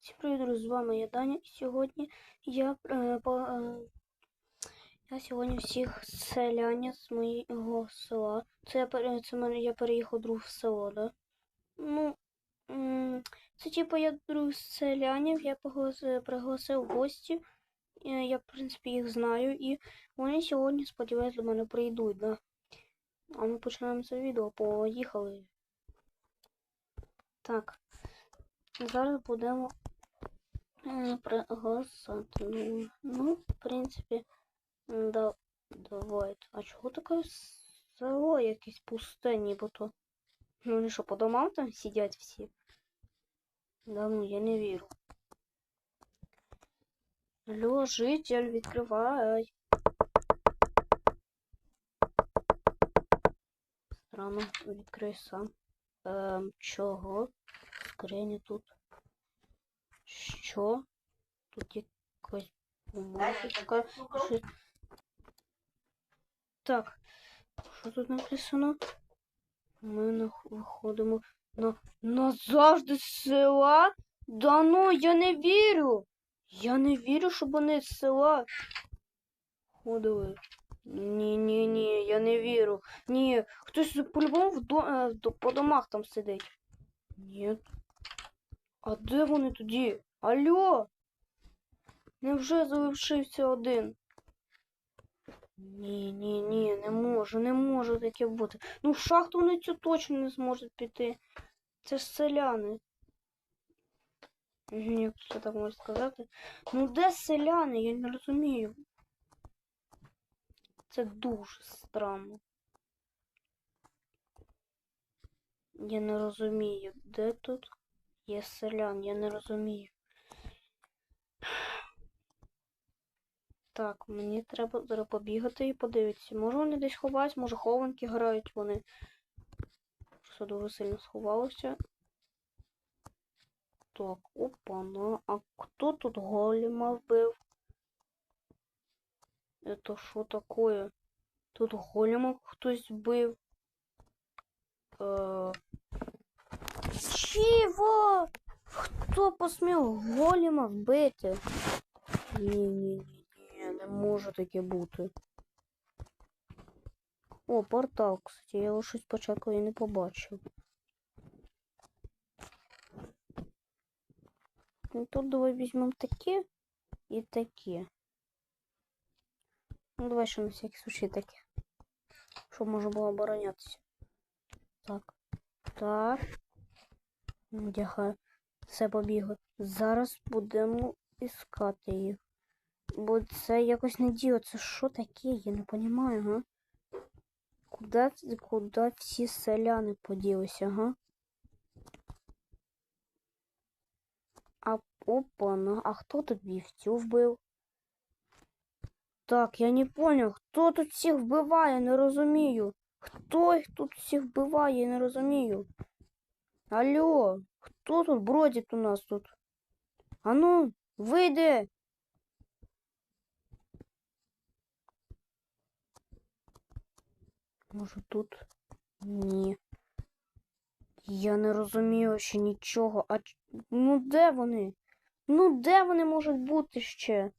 Всім привіт, друзі, з вами я Даня. І сьогодні я, е, по, е, я сьогодні всіх селянів з моєго села. Це я, це я переїхав друг в село, да? Ну, це типу я друг селянів, я пригласив, пригласив гості. Е, Я, в принципі, їх знаю, і вони сьогодні, сподіваюсь, до мене прийдуть, да? А ми починаємо це відео. Поїхали. Так. Зараз будемо Пригласати. Ну, в принципі, да, давайте. А чого таке село якесь пусте, нібито? Ну, вони що, по домам там сидять всі? Да ну, я не вірю. Алло, житель, відкривай. Странно, відкрий сам. Ем, чого? Скрині тут. Що? Тут якась бумажечка. Що... Так, що тут написано? Ми виходимо на назавжди з села. Да ну, я не вірю. Я не вірю, щоб вони з села ходили. Ні, ні, ні, я не вірю. Ні, хтось по-любому в до... е, до- по домах там сидить. Ні. А де вони тоді? Алло? Невже залишився один? Ні, ні, ні, не може, не може таке бути. Ну, в шахту вони цю точно не зможуть піти. Це ж селяни. Мгм, Якщо так можна сказати. Ну де селяни? Я не розумію. Це дуже странно. Я не розумію, де тут є селян, я не розумію. Так, мені треба побігати і подивитися. Може вони десь ховають, може хованки грають вони. Все дуже сильно сховалося. Так, опа-на. А хто тут голема вбив? Это що такое? Тут голема хтось вбив. Е... Чого? Хто посмів голема вбити? Ні, ні, ні, не може таке бути. О, портал, кстати, я його щось спочатку і не побачив. Ну тут давай візьмемо таке і таке. Ну, давай ще на всякий случай таке. Щоб можна було оборонятися. Так. Так. Дяга. Все побігло. Зараз будемо іскати їх. Бо це якось не діло. Це що таке? Я не розумію, га? Куда, куда всі селяни поділися, га? А опа, ну, а хто тут вівцю вбив? Так, я не понял, хто тут всіх вбиває, не розумію. Хто їх тут всіх вбиває, я не розумію. Алло, хто тут бродить у нас тут? Ану, вийди. Може тут? Ні. Я не розумію ще нічого. А ну де вони? Ну де вони можуть бути ще?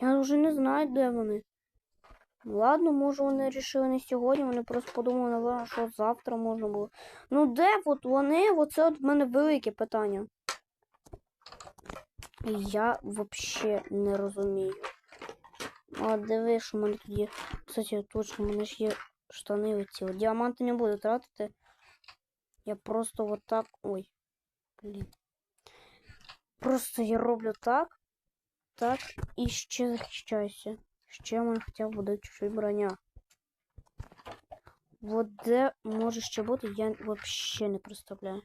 Я вже не знаю, де вони. Ладно, може вони вирішили не сьогодні, вони просто подумали, напевно, що завтра можна було. Ну де от вони? Оце от в мене велике питання. Я взагалі не розумію. А диви, що в мене тут є. Кстати, точно, в мене ж є штани оці. Діаманти не буду тратити. Я просто вот так. Ой. Блін. Просто я роблю так. Так. І ще захищаюся. Ще в мене хоча б буде чуть-чуть броня. Вот де може ще бути, я взагалі не представляю.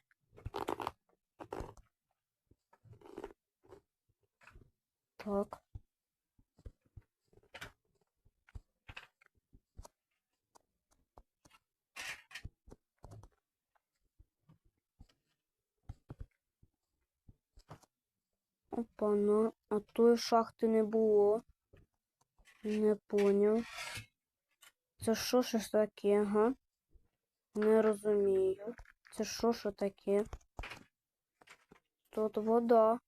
Так. Опа, ну, а тої шахти не було. Не понял. Це що ж таке, ага? Не розумію. Це що ж таке? Тут вода.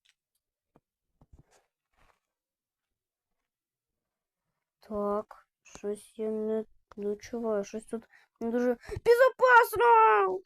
Так, щось я не чуваю, Щось тут не дуже безопасно!